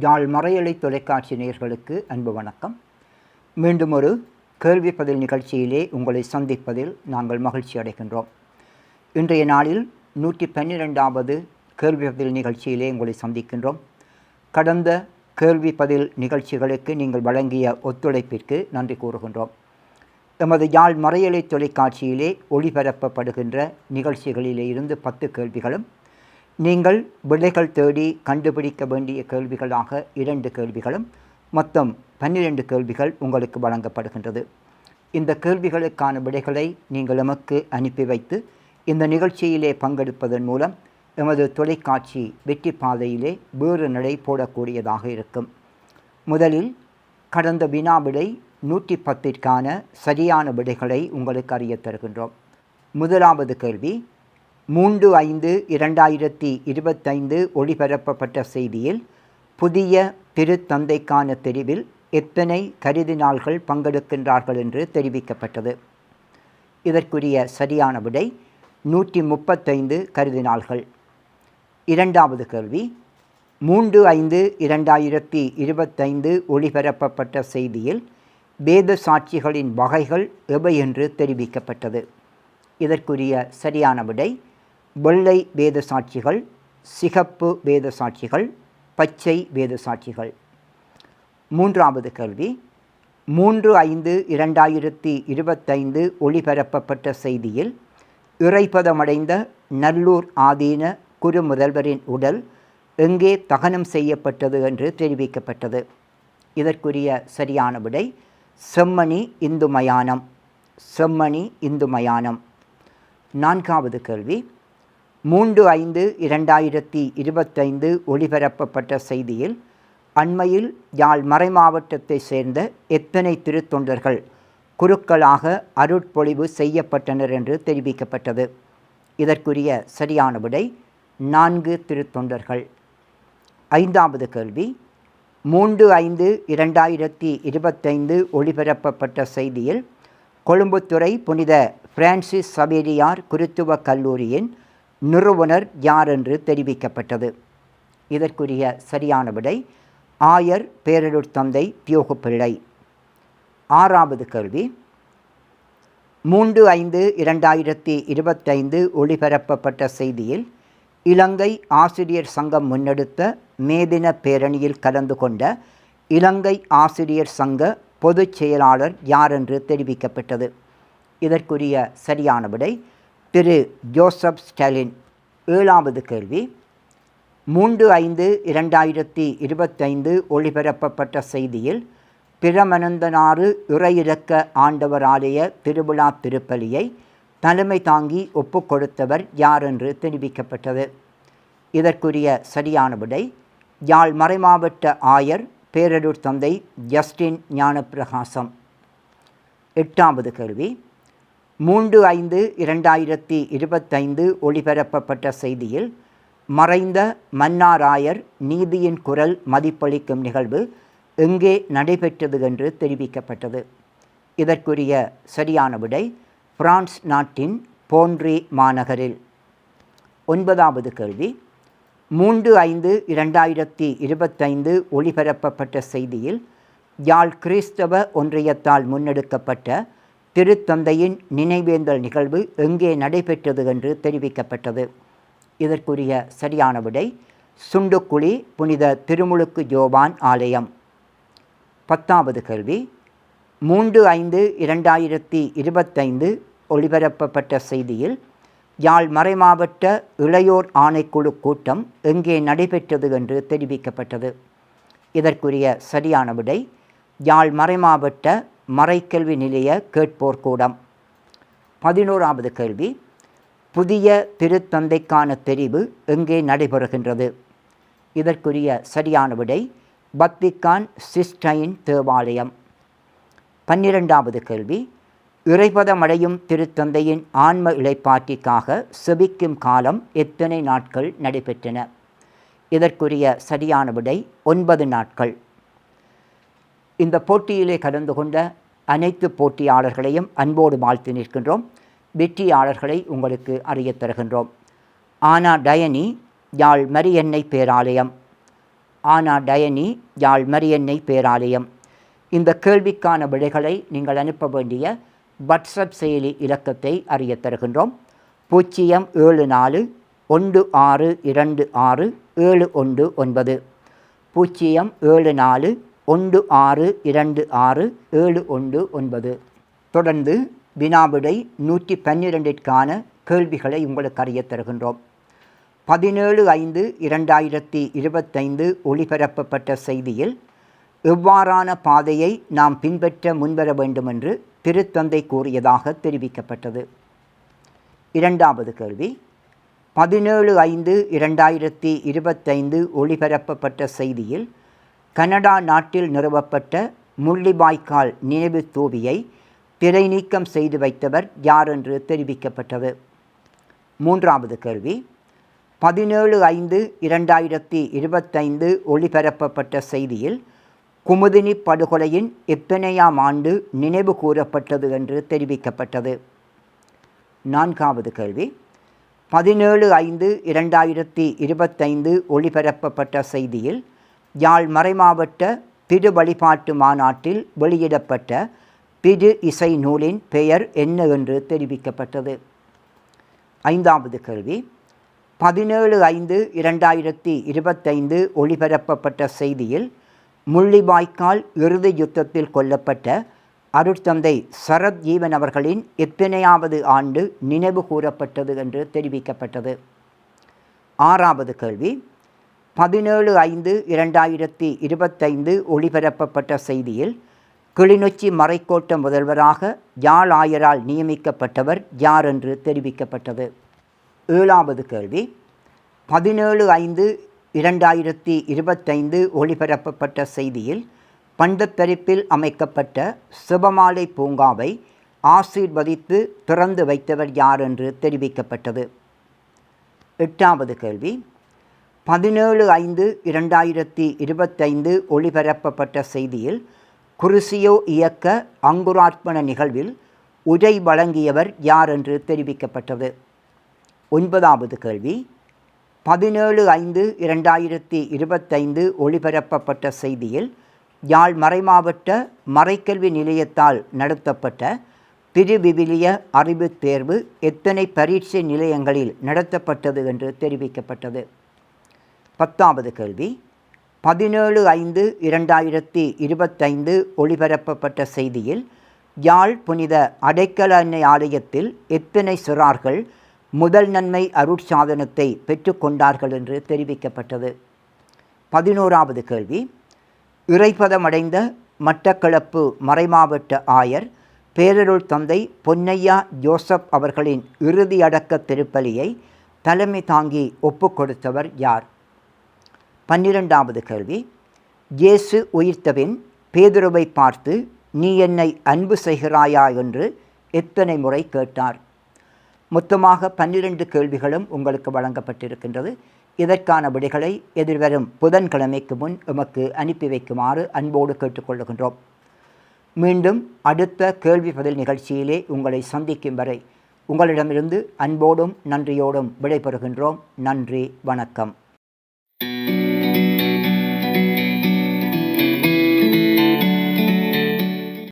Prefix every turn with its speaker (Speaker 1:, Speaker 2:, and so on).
Speaker 1: யாழ் மறையலை தொலைக்காட்சி நேர்களுக்கு அன்பு வணக்கம். மீண்டும் ஒரு கேள்வி பதில் நிகழ்ச்சியிலே உங்களை சந்திப்பதில் நாங்கள் மகிழ்ச்சி அடைகின்றோம். இன்றைய நாளில் நூற்றி பன்னிரெண்டாவது கேள்வி பதில் நிகழ்ச்சியிலே உங்களை சந்திக்கின்றோம். கடந்த கேள்வி பதில் நிகழ்ச்சிகளுக்கு நீங்கள் வழங்கிய ஒத்துழைப்பிற்கு நன்றி கூறுகின்றோம். எமது யாழ் மறையலை தொலைக்காட்சியிலே ஒளிபரப்பப்படுகின்ற நிகழ்ச்சிகளிலே இருந்து பத்து கேள்விகளும் நீங்கள் விடைகள் தேடி கண்டுபிடிக்க வேண்டிய கேள்விகளாக இரண்டு கேள்விகளும் மொத்தம் பன்னிரண்டு கேள்விகள் உங்களுக்கு வழங்கப்படுகின்றது. இந்த கேள்விகளுக்கான விடைகளை நீங்கள் எமக்கு அனுப்பி வைத்து இந்த நிகழ்ச்சியிலே பங்கெடுப்பதன் மூலம் எமது தொலைக்காட்சி வெற்றி பாதையிலே வேறு நடை போடக்கூடியதாக இருக்கும். முதலில் கடந்த வினா விடை நூற்றி பத்திற்கான சரியான விடைகளை உங்களுக்கு அறிய தருகின்றோம். முதலாவது கேள்வி மூன்று ஐந்து இரண்டாயிரத்தி இருபத்தைந்து ஒளிபரப்பப்பட்ட செய்தியில் புதிய திருத்தந்தைக்கான தெரிவில் எத்தனை கருதினாள்கள் பங்கெடுக்கின்றார்கள் என்று தெரிவிக்கப்பட்டது. இதற்குரிய சரியான விடை நூற்றி முப்பத்தைந்து கருதினாள்கள். இரண்டாவது கேள்வி மூன்று ஐந்து இரண்டாயிரத்தி இருபத்தைந்து ஒளிபரப்பப்பட்ட செய்தியில் வேத சாட்சிகளின் வகைகள் எவை என்று தெரிவிக்கப்பட்டது. இதற்குரிய சரியான விடை வெள்ளை வேத சாட்சிகள் சிகப்பு வேத சாட்சிகள் பச்சை வேத சாட்சிகள். மூன்றாவது கேள்வி. மூன்று ஐந்து இரண்டாயிரத்தி இருபத்தைந்து ஒளிபரப்பப்பட்ட செய்தியில் இறைப்பதமடைந்த நல்லூர் ஆதீன குரு முதல்வரின் உடல் எங்கே தகனம் செய்யப்பட்டது என்று தெரிவிக்கப்பட்டது. இதற்குரிய சரியான விடை செம்மணி இந்து மயானம் செம்மணி இந்து மயானம் நான்காவது கேள்வி. மூன்று ஐந்து இரண்டாயிரத்தி இருபத்தைந்து ஒளிபரப்பப்பட்ட செய்தியில் அண்மையில் யாழ் மறைமாவட்டத்தை சேர்ந்த எத்தனை திருத்தொண்டர்கள் குருக்களாக அருட்பொழிவு செய்யப்பட்டனர் என்று தெரிவிக்கப்பட்டது. இதற்குரிய சரியான விடை நான்கு திருத்தொண்டர்கள். ஐந்தாவது கேள்வி மூன்று ஐந்து இரண்டாயிரத்தி இருபத்தைந்து ஒளிபரப்பப்பட்ட செய்தியில் கொழும்புத்துறை புனித பிரான்சிஸ் சவேரியார் குருத்துவ கல்லூரியின் நிறுவனர் யார் என்று தெரிவிக்கப்பட்டது? இதற்குரிய சரியான விடை ஆயர் பேரருட் தந்தை தியோகு ஆறாவது கேள்வி மூன்று ஐந்து இரண்டாயிரத்தி இருபத்தைந்து ஒளிபரப்பப்பட்ட செய்தியில் இலங்கை ஆசிரியர் சங்கம் முன்னெடுத்த மேதின பேரணியில் கலந்து கொண்ட இலங்கை ஆசிரியர் சங்க பொதுச் செயலாளர் யார் என்று தெரிவிக்கப்பட்டது? இதற்குரிய சரியான விடை திரு ஜோசப் ஸ்டாலின் ஏழாவது கேள்வி. மூன்று ஐந்து இரண்டாயிரத்தி இருபத்தைந்து ஒளிபரப்பப்பட்ட செய்தியில் பிரமனந்தனாறு இறையிறக்க ஆண்டவர் ஆலய திருவிழா திருப்பலியை தலைமை தாங்கி ஒப்புக் கொடுத்தவர் யார் என்று தெரிவிக்கப்பட்டது. இதற்குரிய சரியான விடை யாழ் மறைமாவட்ட ஆயர் பேரரூர் தந்தை ஜஸ்டின் ஞானப்பிரகாசம். எட்டாவது கேள்வி மூன்று ஐந்து இரண்டாயிரத்தி இருபத்தைந்து ஒளிபரப்பப்பட்ட செய்தியில் மறைந்த மன்னாராயர் நீதியின் குரல் மதிப்பளிக்கும் நிகழ்வு எங்கே நடைபெற்றது என்று தெரிவிக்கப்பட்டது. இதற்குரிய சரியான விடை பிரான்ஸ் நாட்டின் போன்றி மாநகரில். ஒன்பதாவது கேள்வி மூன்று ஐந்து இரண்டாயிரத்தி இருபத்தைந்து ஒளிபரப்பப்பட்ட செய்தியில் யாழ் கிறிஸ்தவ ஒன்றியத்தால் முன்னெடுக்கப்பட்ட திருத்தந்தையின் நினைவேந்தல் நிகழ்வு எங்கே நடைபெற்றது என்று தெரிவிக்கப்பட்டது. இதற்குரிய சரியான விடை சுண்டுக்குழி புனித திருமுழுக்கு ஜோபான் ஆலயம். பத்தாவது கேள்வி. மூன்று ஐந்து இரண்டாயிரத்தி இருபத்தைந்து ஒளிபரப்பப்பட்ட செய்தியில் யாழ் மறைமாவட்ட இளையோர் ஆணைக்குழு கூட்டம் எங்கே நடைபெற்றது என்று தெரிவிக்கப்பட்டது. இதற்குரிய சரியான விடை யாழ் மறைமாவட்ட மறைக்கல்வி நிலைய கேட்போர் கூடம். பதினோராவது கேள்வி. புதிய திருத்தந்தைக்கான தெரிவு எங்கே நடைபெறுகின்றது? இதற்குரிய சரியான விடை பத்திகான் சிஸ்டைன் தேவாலயம். பன்னிரெண்டாவது கேள்வி. இறைபதமடையும் திருத்தந்தையின் ஆன்ம இழைப்பாட்டிக்காக செபிக்கும் காலம் எத்தனை நாட்கள் நடைபெற்றன? இதற்குரிய சரியான விடை ஒன்பது நாட்கள். இந்த போட்டியிலே கலந்து கொண்ட அனைத்து போட்டியாளர்களையும் அன்போடு வாழ்த்து நிற்கின்றோம். வெற்றியாளர்களை உங்களுக்கு அறியத் தருகின்றோம். ஆனா டயனி யாழ் மரியன்னை பேராலயம். ஆனா டயனி யாழ் மரியன்னை பேராலயம். இந்த கேள்விக்கான விடைகளை நீங்கள் அனுப்ப வேண்டிய வாட்ஸ்அப் செயலி இலக்கத்தை அறிய தருகின்றோம். பூஜ்ஜியம் ஏழு நாலு ஒன்று ஆறு இரண்டு ஆறு ஏழு ஒன்று ஒன்பது. பூஜ்ஜியம் ஏழு நாலு ஒன்று ஆறு இரண்டு ஆறு ஏழு ஒன்று ஒன்பது. தொடர்ந்து வினாவிடை நூற்றி பன்னிரெண்டிற்கான கேள்விகளை உங்களுக்கு அறிய தருகின்றோம். பதினேழு ஐந்து இரண்டாயிரத்தி இருபத்தைந்து ஒளிபரப்பப்பட்ட செய்தியில் எவ்வாறான பாதையை நாம் பின்பற்ற முன்வர வேண்டும் என்று திருத்தந்தை கூறியதாக தெரிவிக்கப்பட்டது. இரண்டாவது கேள்வி பதினேழு ஐந்து இரண்டாயிரத்தி இருபத்தைந்து ஒளிபரப்பப்பட்ட செய்தியில் கனடா நாட்டில் நிறுவப்பட்ட முள்ளிவாய்க்கால் நினைவு தூவியை திரை நீக்கம் செய்து வைத்தவர் யார் என்று தெரிவிக்கப்பட்டது? மூன்றாவது கேள்வி. பதினேழு ஐந்து இரண்டாயிரத்தி இருபத்தைந்து ஒளிபரப்பப்பட்ட செய்தியில் குமுதினி படுகொலையின் எத்தனையாம் ஆண்டு நினைவு கூறப்பட்டது என்று தெரிவிக்கப்பட்டது. நான்காவது கேள்வி. பதினேழு ஐந்து இரண்டாயிரத்தி இருபத்தைந்து ஒளிபரப்பப்பட்ட செய்தியில் யாழ் மறைமாவட்ட பிது வழிபாட்டு மாநாட்டில் வெளியிடப்பட்ட பிது இசை நூலின் பெயர் என்ன என்று தெரிவிக்கப்பட்டது. ஐந்தாவது கேள்வி. பதினேழு ஐந்து இரண்டாயிரத்தி இருபத்தைந்து ஒளிபரப்பப்பட்ட செய்தியில் முள்ளிவாய்க்கால் இறுதி யுத்தத்தில் கொல்லப்பட்ட அருட்தந்தை சரத் ஜீவன் அவர்களின் எத்தனையாவது ஆண்டு நினைவு கூறப்பட்டது என்று தெரிவிக்கப்பட்டது. ஆறாவது கேள்வி. பதினேழு ஐந்து இரண்டாயிரத்தி இருபத்தைந்து ஒளிபரப்பப்பட்ட செய்தியில் கிளிநொச்சி மறைக்கோட்ட முதல்வராக யாழ் ஆயரால் நியமிக்கப்பட்டவர் யார் என்று தெரிவிக்கப்பட்டது? ஏழாவது கேள்வி. பதினேழு ஐந்து இரண்டாயிரத்தி இருபத்தைந்து ஒளிபரப்பப்பட்ட செய்தியில் பண்டப்பெருப்பில் அமைக்கப்பட்ட சிவமாலை பூங்காவை ஆசீர்வதித்து திறந்து வைத்தவர் யார் என்று தெரிவிக்கப்பட்டது? எட்டாவது கேள்வி. பதினேழு ஐந்து இரண்டாயிரத்தி இருபத்தைந்து ஒளிபரப்பப்பட்ட செய்தியில் குருசியோ இயக்க அங்குரார்ப்பண நிகழ்வில் உரை வழங்கியவர் யார் என்று தெரிவிக்கப்பட்டது? ஒன்பதாவது கேள்வி. பதினேழு ஐந்து இரண்டாயிரத்தி இருபத்தைந்து ஒளிபரப்பப்பட்ட செய்தியில் யாழ் மறைமாவட்ட மறைக்கல்வி நிலையத்தால் நடத்தப்பட்ட திருவிவிலிய அறிவுத் தேர்வு எத்தனை பரீட்சை நிலையங்களில் நடத்தப்பட்டது என்று தெரிவிக்கப்பட்டது? பத்தாவது கேள்வி. பதினேழு ஐந்து இரண்டாயிரத்தி இருபத்தைந்து ஒளிபரப்பப்பட்ட செய்தியில் யாழ் புனித அடைக்கல அன்னை ஆலயத்தில் எத்தனை சிறார்கள் முதல் நன்மை அருட்சாதனத்தை பெற்றுக்கொண்டார்கள் என்று தெரிவிக்கப்பட்டது. பதினோராவது கேள்வி. இறைப்பதமடைந்த மட்டக்களப்பு மறைமாவட்ட ஆயர் பேரருள் தந்தை பொன்னையா ஜோசப் அவர்களின் இறுதி அடக்க திருப்பலியை தலைமை தாங்கி ஒப்புக் கொடுத்தவர் யார்? பன்னிரெண்டாவது கேள்வி. இயேசு உயிர்த்தபின் பேதுருவை பார்த்து நீ என்னை அன்பு செய்கிறாயா? என்று எத்தனை முறை கேட்டார். மொத்தமாக பன்னிரண்டு கேள்விகளும் உங்களுக்கு வழங்கப்பட்டிருக்கின்றது. இதற்கான விடைகளை எதிர்வரும் புதன்கிழமைக்கு முன் எமக்கு அனுப்பி வைக்குமாறு அன்போடு கேட்டுக்கொள்ளுகின்றோம். மீண்டும் அடுத்த கேள்வி பதில் நிகழ்ச்சியிலே உங்களை சந்திக்கும் வரை உங்களிடமிருந்து அன்போடும் நன்றியோடும் விடைபெறுகின்றோம். நன்றி வணக்கம்.